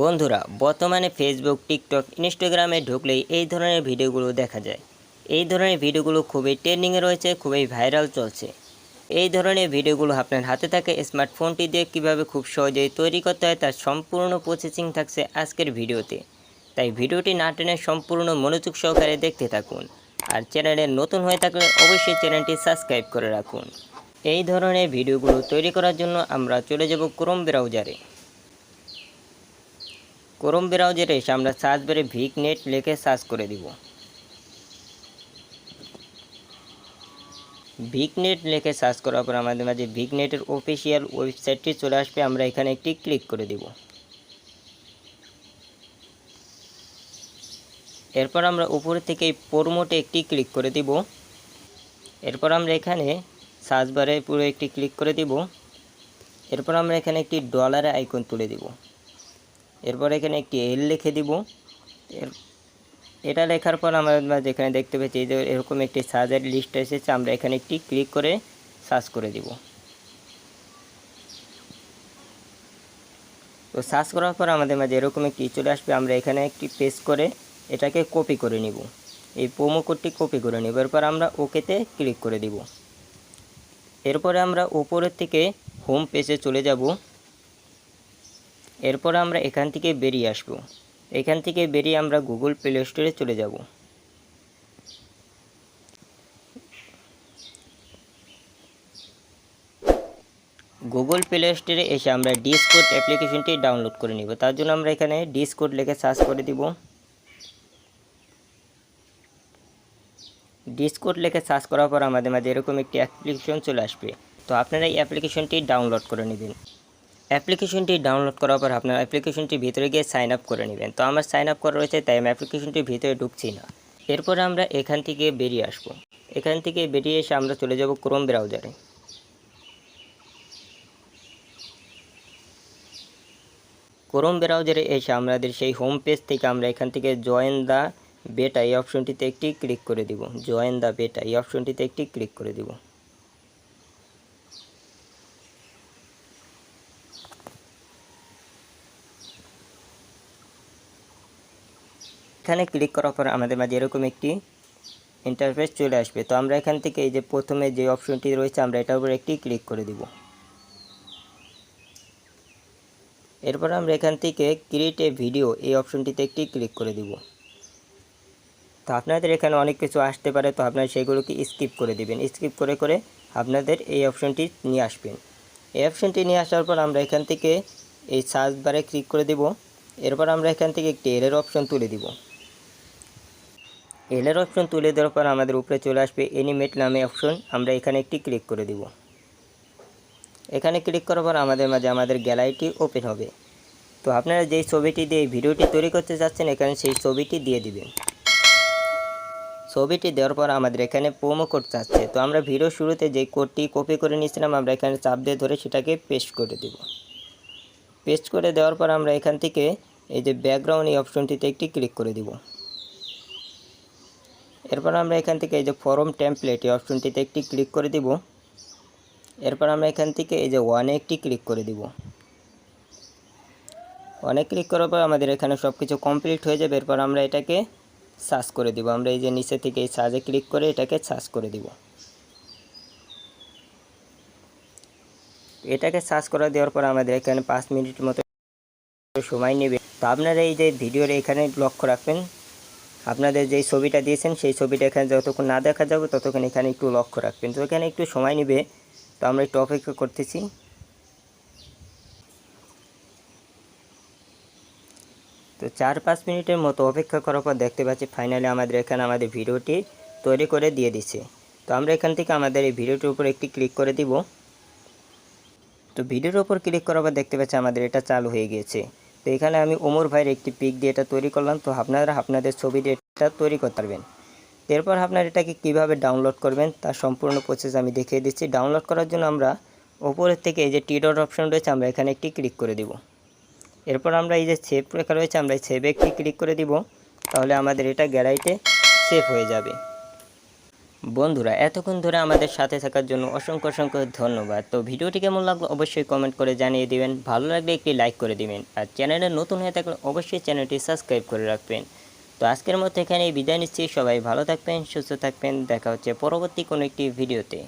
বন্ধুরা, বর্তমানে Facebook TikTok ইনস্টাগ্রামে ঢুকলেই এই ধরনের ভিডিওগুলো দেখা যায়। এই ধরনের ভিডিওগুলো খুবই ট্রেন্ডিংয়ে রয়েছে, খুবই ভাইরাল চলছে। এই ধরনের ভিডিওগুলো আপনার হাতে থাকে স্মার্টফোনটি দিয়ে কীভাবে খুব সহজেই তৈরি করতে হয়, তার সম্পূর্ণ প্রসেসিং থাকছে আজকের ভিডিওতে। তাই ভিডিওটি না টেনে সম্পূর্ণ মনোযোগ সহকারে দেখতে থাকুন। আর চ্যানেলে নতুন হয়ে থাকলে অবশ্যই চ্যানেলটি সাবস্ক্রাইব করে রাখুন। এই ধরনের ভিডিওগুলো তৈরি করার জন্য আমরা চলে যাব ক্রোম ব্রাউজারে ক্রোম ব্রাউজারে এসে আমরা সার্চ বারে ভিক নেট লিখে সার্চ করে দিব। ভিক নেট লিখে সার্চ করার পর আমাদের মাঝে ভিক নেটের অফিসিয়াল ওয়েবসাইটটি চলে আসবে, আমরা এখানে একটি ক্লিক করে দিব। এরপর আমরা উপরে থেকে প্রোমোটে একটি ক্লিক করে দিব। এরপর আমরা এখানে সার্চ বারে পুরো একটি ক্লিক করে দিব। এরপর আমরা এখানে একটি ডলারের আইকন তুলে দিব। এরপর এখানে একটি এল লিখে দিব। এটা লেখার পর আমরা যেখানে দেখতে পাচ্ছি যে এরকম একটি সার্চের লিস্ট এসেছে, আমরা এখানে একটি ক্লিক করে সার্চ করে দিব। তো সার্চ করার পর আমাদের মাঝে এরকম একটি চলে আসবে, আমরা এখানে একটি পেস্ট করে এটাকে কপি করে নিব। এই প্রোমো কোডটি কপি করে নিব। এরপর আমরা ওকেতে ক্লিক করে দিব। এরপরে আমরা উপরের থেকে হোম পেজে চলে যাব। এরপর আমরা এখান থেকে বেরিয়ে আসব। এখান থেকে বেরিয়ে আমরা গুগল প্লে স্টোরে চলে যাব। গুগল প্লে স্টোরে এসে আমরা ডিসকোড অ্যাপ্লিকেশনটি ডাউনলোড করে নিব। তার জন্য আমরা এখানে ডিসকোড লিখে সার্চ করে দিব। ডিসকোড লিখে সার্চ করার পর আমাদের মাঝে এরকম একটি অ্যাপ্লিকেশন চলে আসবে। তো আপনারা এই অ্যাপ্লিকেশনটি ডাউনলোড করে নেবেন। অ্যাপ্লিকেশনটি ডাউনলোড করার পর আপনার অ্যাপ্লিকেশনটির ভিতরে গিয়ে সাইন আপ করে নেবেন। তো আমার সাইন আপ করা রয়েছে, তাই আমি অ্যাপ্লিকেশনটির ভিতরে ঢুকছি না। এরপরে আমরা এখান থেকে বেরিয়ে আসব। এখান থেকে বেরিয়ে এসে আমরা চলে যাব ক্রোম ব্রাউজারে ক্রোম ব্রাউজারে এসে আমাদের সেই হোম পেজ থেকে আমরা এখান থেকে জয়েন দ্য বেটা এই অপশনটিতে একটি ক্লিক করে দিব। জয়েন দ্য বেটা এই অপশনটিতে একটি ক্লিক করে দিব। এখানে ক্লিক করার পর আমাদের মাঝে এরকম একটি ইন্টারফেস চলে আসবে। তো আমরা এখান থেকে এই যে প্রথমে যে অপশনটি রয়েছে, আমরা এটার উপর একটি ক্লিক করে দিব। এরপর আমরা এখান থেকে ক্রিয়েট এ ভিডিও এই অপশনটিতে একটি ক্লিক করে দিব। তো আপনাদের এখানে অনেক কিছু আসতে পারে, তো আপনারা সেগুলোকে স্কিপ করে দিবেন। স্কিপ করে করে আপনাদের এই অপশনটি নিয়ে আসবেন। এই অপশনটি নিয়ে আসার পর আমরা এখান থেকে এই সার্চ বারে ক্লিক করে দিব। এরপর আমরা এখান থেকে একটি এলের অপশন তুলে দিব। এলের অপশন তুলে দেওয়ার পর আমাদের উপরে চলে আসবে এনিমেট নামে অপশন আমরা এখানে একটি ক্লিক করে দিব। এখানে ক্লিক করার পর আমাদের মাঝে আমাদের গ্যালারিটি ওপেন হবে। তো আপনারা যেই ছবিটি দিয়ে ভিডিওটি তৈরি করতে যাচ্ছেন, এখানে সেই ছবিটি দিয়ে দিবেন। ছবিটি দেওয়ার পর আমাদের এখানে প্রোমো কোড চাচ্ছে। তো আমরা ভিডিও শুরুতে যে কোডটি কপি করে নিয়েছিলাম, আমরা এখানে চাপ দিয়ে ধরে সেটাকে পেস্ট করে দেব। পেস্ট করে দেওয়ার পর আমরা এখান থেকে এই যে ব্যাকগ্রাউন্ড এই অপশনটিতে একটি ক্লিক করে দিব। এরপর আমরা এখান থেকে এই যে ফরম টেমপ্লেট এই অপশনটিতে একটি ক্লিক করে দিব। এরপর আমরা এখান থেকে এই যে ওয়ানে একটি ক্লিক করে দিব। ওয়ানে ক্লিক করার পর আমাদের এখানে সব কিছু কমপ্লিট হয়ে যাবে। এরপর আমরা এটাকে সার্চ করে দিব। আমরা এই যে নিচে থেকে এই সার্চে ক্লিক করে এটাকে সার্চ করে দিব। এটাকে সার্চ করে দেওয়ার পর আমাদের এখানে পাঁচ মিনিট মতো সময় নেবে। তো আপনারা এই যে ভিডিওর এখানে লক্ষ্য রাখবেন আপনাদের যেই ছবিটা দিয়েছেন, সেই ছবিটা এখানে যতক্ষণ না দেখা যাবে, ততক্ষণ এখানে একটু লক্ষ্য রাখবেন। তো এখানে একটু সময় নেবে, তো আমরা একটু অপেক্ষা করতেছি। তো চার পাঁচ মিনিটের মতো অপেক্ষা করার পর দেখতে পাচ্ছি ফাইনালি আমাদের এখানে আমাদের ভিডিওটি তৈরি করে দিয়ে দিছে। তো আমরা এখান থেকে আমাদের এই ভিডিওটির উপর একটি ক্লিক করে দিব। তো ভিডিওর উপর ক্লিক করার পর দেখতে পাচ্ছি আমাদের এটা চালু হয়ে গিয়েছে। তো এখানে আমি ওমর ভাইয়ের একটি পিক দিয়ে এটা তৈরি করলাম, তো আপনারা আপনাদের ছবি দিয়ে এটা তৈরি করতে পারবেন। এরপর আপনারা এটাকে কীভাবে ডাউনলোড করবেন তার সম্পূর্ণ প্রসেস আমি দেখিয়ে দিচ্ছি। ডাউনলোড করার জন্য আমরা ওপরের থেকে এই যে টি ডট অপশন রয়েছে, আমরা এখানে একটি ক্লিক করে দিব। এরপর আমরা এই যে সেভ লেখা রয়েছে, আমরা এই সেভে একটি ক্লিক করে দিব, তাহলে আমাদের এটা গ্যালারিতে সেভ হয়ে যাবে। বন্ধুরা, এতক্ষণ ধরে আমাদের সাথে থাকার জন্য অসংখ্য অসংখ্য ধন্যবাদ। তো ভিডিওটি কেমন লাগল অবশ্যই কমেন্ট করে জানিয়ে দিবেন। ভালো লাগলে একটি লাইক করে দিবেন। আর চ্যানেলে নতুন হয়ে থাকলে অবশ্যই চ্যানেলটি সাবস্ক্রাইব করে রাখবেন। তো আজকের মতো এখানেই বিদায় নিচ্ছি। সবাই ভালো থাকবেন, সুস্থ থাকবেন। দেখা হচ্ছে পরবর্তী কোনো একটি ভিডিওতে